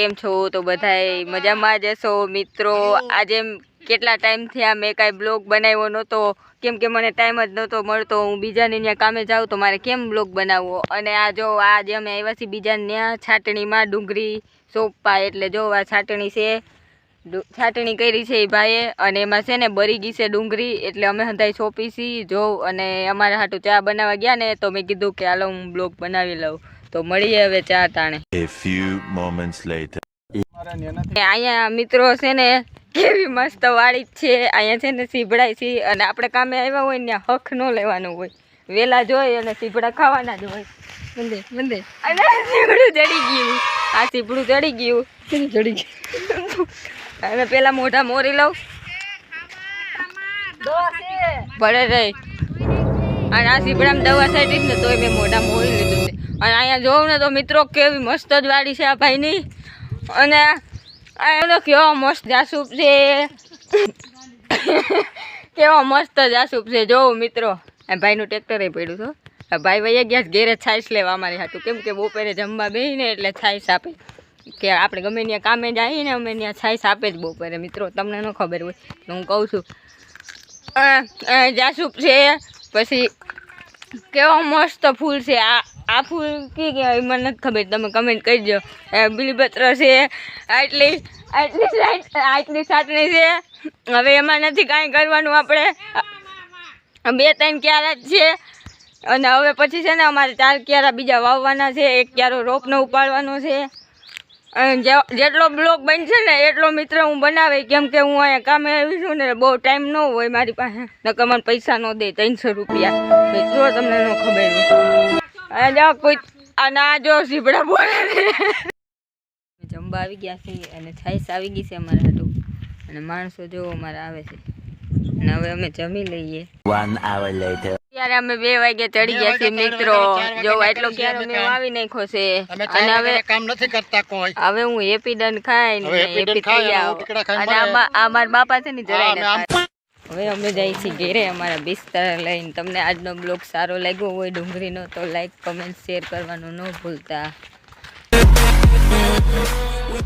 કેમ છો? તો બધાય મજામાં જ હશો મિત્રો. આજે કેટલા ટાઈમથી આ મેં કાંઈ બ્લોગ બનાવ્યો નહોતો. કેમ કે મને ટાઈમ જ નહોતો મળતો. હું બીજાને ત્યાં કામે જાઉં તો મારે કેમ બ્લોગ બનાવવો? અને આ જો આજે અમે આવ્યા છીએ બીજાને ત્યાં છાટણીમાં ડુંગળી, સોપા એટલે જો આ છાટણી છે છાટણી કરી છે એ ભાઈએ. અને એમાં છે ને બરી ગઈ છે ડુંગળી, એટલે અમે હંધાઈ સોંપી છીએ જો, અને અમારા હાટું ચા બનાવવા ગયા ને, તો મેં કીધું કે હાલો હું બ્લોગ બનાવી લઉં. તો મળીએ હવે ચા ટાણે. A few moments later. અહીંયા મિત્રો છે ને કેવી મસ્ત વાળી જ છે. અહીંયા છે ને સીભડાય છે અને આપણે કામે આવ્યા હોય ને ત્યાં હક ન લેવાનું હોય. વેલા જોઈ અને સીભડા ખાવાના જ હોય. બંદે બંદે અને સીભડું ચડી ગયું. આ સીભડું ચડી ગયું. ચડી ગયું? અને પેલા મોઢા મોરી લઉં. ભલે રહી. અને આ સીભડામાં દવા છાંટીશ ને તોય મેં મોઢા મોરી લીધું છે. અને અહીંયા જોઉં ને તો મિત્રો કેવી મસ્ત જ વાડી છે આ ભાઈની. અને એનો કેવો મસ્ત જાસૂપ છે. કેવો મસ્ત જાસૂપ છે. જોઉં મિત્રો. આ ભાઈનું ટ્રેક્ટરે પડ્યું તો ભાઈ ભાઈ ગયા ઘેરે છાશ લેવા અમારી હાટું. કેમ કે બપોરે જમવા બેહીને એટલે છાશ આપે. કે આપણે ગમે ત્યાં કામે જઈએ ને અમે ત્યાં છાઈસ આપે જ બપોરે. મિત્રો, તમને ન ખબર હોય હું કહું છું. જાસૂપ છે. પછી કેવો મસ્ત ફૂલ છે. આ આ ફૂલ કી કહેવાય મને નથી ખબર, તમે કમેન્ટ કરજો. બિલીપત્ર છે, આટલી આટલી આટલી સાટણી છે. હવે એમાં નથી કાંઈ કરવાનું આપણે. બે ત્રણ ક્યારા જ છે. અને હવે પછી છે ને અમારે ચાર ક્યારા બીજા વાવવાના છે, એક ક્યારો રોપનો ઉપાડવાનો છે. જેટલો બ્લોક બનશે ને એટલો મિત્ર હું બનાવી, કેમ કે હું અહીંયા કામે આવી છું ને બહુ ટાઈમ ન હોય મારી પાસે. નકર મને પૈસા ન દે, ત્રણસો રૂપિયા. મિત્રો, તમને ન ખબર અને જો કોઈ આ જો સીપડા બોલે જમવા આવી ગયા છે અને છાઈસ આવી ગઈ છે અમારા હાટું. અને માણસો જો અમારા આવે છે. અને હવે અમે જમી લઈએ. One ત્યારે અમે બે વાગે ચડી ગયા છીએ મિત્રો. જો એટલો ક્યારે અમે વાવી નાખ્યો છે. અને હવે કામ નથી કરતા કોઈ. હવે હું હેપી ડન ખાઈ હવે happy done ખાઈ અને. આ મારા બાપા છે ને જરાય ના. હવે અમે જઈએ છીએ ઘેરે અમારા બિસ્તર લઈને તમને આજનો બ્લોગ સારો લાગ્યો હોય, ડુંગળીનો તો લાઈક કમેન્ટ શેર કરવાનું ન ભૂલતા.